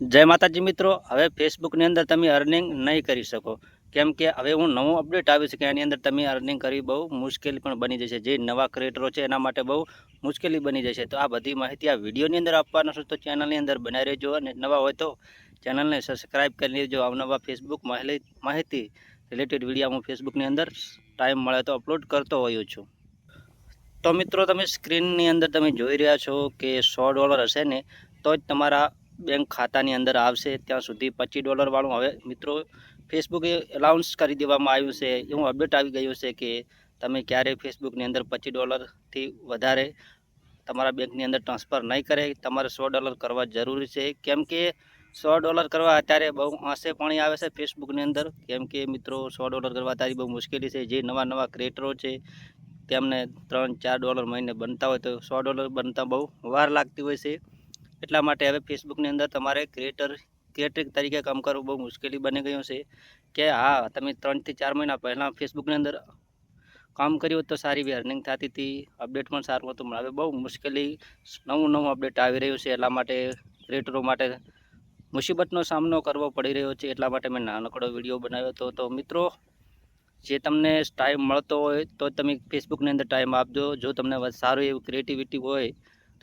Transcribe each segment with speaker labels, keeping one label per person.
Speaker 1: જય માતાજી મિત્રો, હવે ફેસબુકની અંદર તમે અર્નિંગ નહીં કરી શકો. કેમ કે હવે હું નવું અપડેટ આવ્યું છે કે એની અંદર તમે અર્નિંગ કરવી બહુ મુશ્કેલી પણ બની જશે. જે નવા ક્રિએટરો છે એના માટે બહુ મુશ્કેલી બની જશે. તો આ બધી માહિતી આ વિડીયોની અંદર આપવાનો છું. તો ચેનલની અંદર બનાવી રહેજો અને નવા હોય તો ચેનલને સબસ્ક્રાઈબ કરી લેજો. અવનવા ફેસબુક માહિતી રિલેટેડ વીડિયો હું ફેસબુકની અંદર ટાઈમ મળે તો અપલોડ કરતો હોઉં છું. તો મિત્રો, તમે સ્ક્રીનની અંદર તમે જોઈ રહ્યા છો કે સો ડોલર હશે ને, તો જ તમારા બેંક ખાતાની અંદર આવશે, ત્યાં સુધી પચીસ ડોલરવાળું હવે મિત્રો ફેસબુકે એલાઉન્સ કરી દેવામાં આવ્યું છે. એવું અપડેટ આવી ગયું છે કે તમે ક્યારેય ફેસબુકની અંદર પચીસ ડોલરથી વધારે તમારા બેંકની અંદર ટ્રાન્સફર નહીં કરે. તમારે સો ડોલર કરવા જરૂરી છે. કેમ કે સો ડોલર કરવા અત્યારે બહુ આંસે પાણી આવે છે ફેસબુકની અંદર. કેમ કે મિત્રો સો ડોલર કરવા અત્યારે બહુ મુશ્કેલી છે. જે નવા નવા ક્રિએટરો છે, તેમને ત્રણ ચાર ડોલર મહિને બનતા હોય તો સો ડોલર બનતા બહુ વાર લાગતી હોય છે. એટલા માટે હવે ફેસબુકની અંદર તમારે ક્રિએટર ક્રિએટર તરીકે કામ કરવું બહુ મુશ્કેલી બની ગયું છે. કે હા, તમે ત્રણથી ચાર મહિના પહેલાં ફેસબુકની અંદર કામ કર્યું તો સારી અર્નિંગ થતી હતી. અપડેટ પણ સારું હતું હવે બહુ મુશ્કેલી નવું નવું અપડેટ આવી રહ્યું છે. એટલા માટે ક્રિએટરો માટે મુસીબતનો સામનો કરવો પડી રહ્યો છે. એટલા માટે મેં નાનકડો વીડિયો બનાવ્યો હતો. તો મિત્રો, જે તમને ટાઈમ મળતો હોય તો તમે ફેસબુકની અંદર ટાઈમ આપજો. જો તમને સારું એવું ક્રિએટિવિટી હોય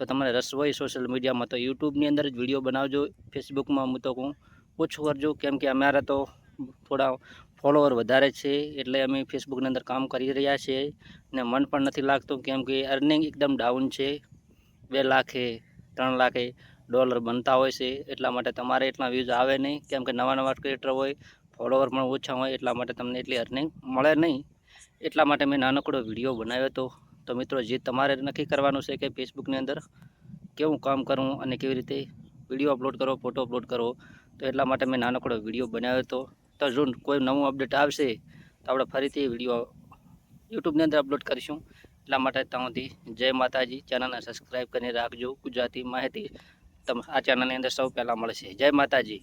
Speaker 1: તો તમારે રસ હોય સોશિયલ મીડિયામાં તો યુટ્યુબની અંદર જ વીડિયો બનાવજો ફેસબુકમાં હું તો હું ઓછું કરજો. કેમ કે અમારા તો થોડા ફોલોવર વધારે છે, એટલે અમે ફેસબુકની અંદર કામ કરી રહ્યા છીએ ને મન પણ નથી લાગતું. કેમ કે અર્નિંગ એકદમ ડાઉન છે. બે લાખે, ત્રણ લાખે ડોલર બનતા હોય છે, એટલા માટે તમારે એટલા વ્યૂઝ આવે નહીં. કેમ કે નવા નવા ક્રિએટર હોય ફોલોવર પણ ઓછા હોય, એટલા માટે તમને એટલી અર્નિંગ મળે નહીં. એટલા માટે મેં નાનકડો વીડિયો બનાવ્યો હતો. તો મિત્રો, જે તમારે નક્કી કરવાનું છે કે ફેસબુકની અંદર કેવું કામ કરવું અને કેવી રીતે વીડિયો અપલોડ કરો ફોટો અપલોડ કરો તો એટલા માટે મેં નાનકડો વીડિયો બનાવ્યો હતો. તો જો કોઈ નવું અપડેટ આવશે, તો આપણે ફરીથી વીડિયો યુટ્યુબની અંદર અપલોડ કરીશું. એટલા માટે ત્યાંથી જય માતાજી. ચેનલને સબસ્ક્રાઈબ કરીને રાખજો. ગુજરાતી માહિતી તમ આ ચેનલની અંદર સૌ પહેલાં મળશે. જય માતાજી.